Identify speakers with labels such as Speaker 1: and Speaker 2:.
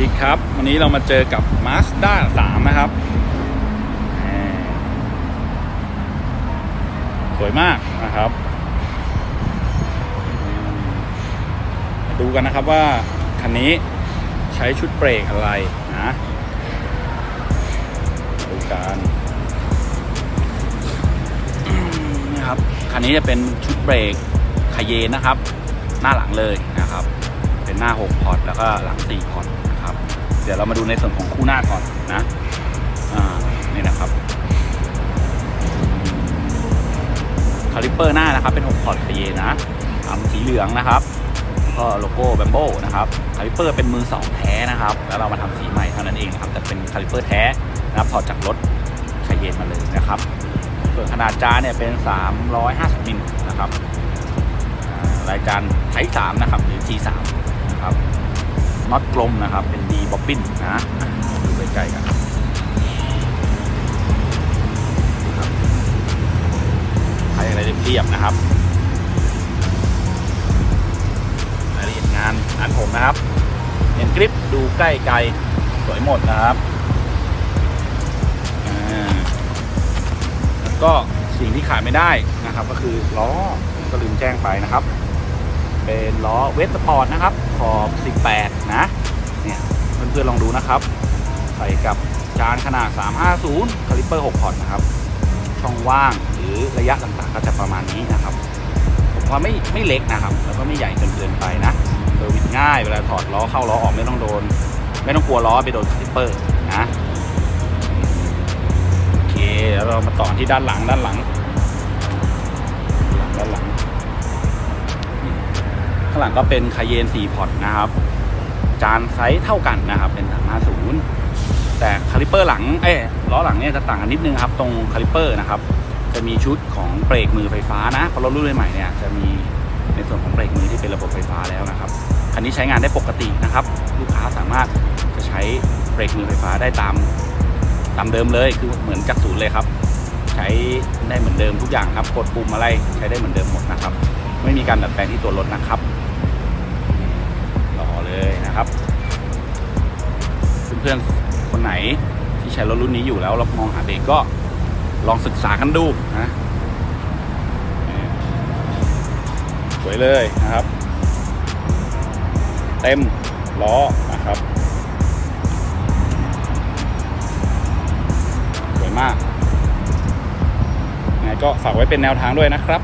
Speaker 1: ดีครับ วันนี้เรามาเจอกับ Mazda 3 นะครับ สวยมากนะครับมาดูกันนะครับว่า คันนี้ใช้ชุดเบรกอะไรนะ ดูกันนี่ครับ คันนี้จะเป็นชุดเบรกคาเยนนะครับ หน้าหลังเลยนะครับเป็นหน้า 6 พอร์ต แล้วก็หลัง 4 พอร์ต เดี๋ยวเรามาดูในส่วนของคู่หน้าก่อนนะอ่านี่นะครับคาลิปเปอร์หน้านะครับเป็น6พอร์ตเยนะทำสีเหลืองนะครับก็โลโก้แบมโบนะครับคาลิปเปอร์เป็นมือ2แท้นะครับ แล้วเรามาทำสีใหม่เท่านั้นเองนะครับแต่เป็นคาลิปเปอร์แท้นะครับถอดจากรถคาเยนมาเลยนะครับส่วนขนาดจานเนี่ยเป็น 350มิลนะครับอ่ารายจานไทป์3นะครับหรือ T3 นะครับ น็อตกลมนะครับ เป็น D บ๊อบบินนะดูใกล้ๆกันครับใช้อะไรเรียบๆนะครับรายละเอียดงานงานผมนะครับเห็นกริปดูใกล้ไกลสวยหมดนะครับแล้วก็สิ่งที่ขาดไม่ได้นะครับ ก็คือล้อก็ลืมแจ้งไปนะครับ เป็นล้อเวสสปอร์ตนะครับ ขอบ 18 นะ เนี่ยเพื่อนๆลองดูนะครับ ใส่กับจานขนาด 350 คาลิปเปอร์ 6 พอร์ตนะครับ ช่องว่างหรือระยะต่างๆ ก็จะประมาณนี้นะครับ ผมว่าไม่ไม่เล็กนะครับ แล้วก็ไม่ใหญ่จนเกินไปนะเซอร์วิสง่ายเวลาถอดล้อเข้าล้อออกไม่ต้องโดน ไม่ต้องกลัวล้อไปโดนคาลิปเปอร์นะโอเคแล้วเรามาต่อที่ด้านหลังด้านหลัง ลังก็เป็นคาเยน4พอร์ตนะครับ จานไซส์เท่ากันนะครับ เป็น350 แต่คาลิปเปอร์หลังเอ้ล้อหลังเนี่ยจะต่างกันนิดนึงครับ ตรงคาลิปเปอร์นะครับ จะมีชุดของเบรกมือไฟฟ้านะพราะรถรุ่นใหม่เนี่ยจะมีในส่วนของเบรกมือที่เป็นระบบไฟฟ้าแล้วนะครับคันนี้ใช้งานได้ปกตินะครับ ลูกค้าสามารถจะใช้เบรกมือไฟฟ้าได้ตามตามเดิมเลยคือเหมือนจากศูนย์เลยครับ ใช้ได้เหมือนเดิมทุกอย่างครับกดปุ่มอะไรใช้ได้เหมือนเดิมหมดนะครับ ไม่มีการดัดแปลงที่ตัวรถนะครับ เลยนะครับเพื่อนๆคนไหนที่ใช้รถรุ่นนี้อยู่แล้วเรามองหาเบรกก็ลองศึกษากันดูนะสวยเลยนะครับ เต็มล้อนะครับสวยมากไงก็ฝากไว้เป็นแนวทางด้วยนะครับ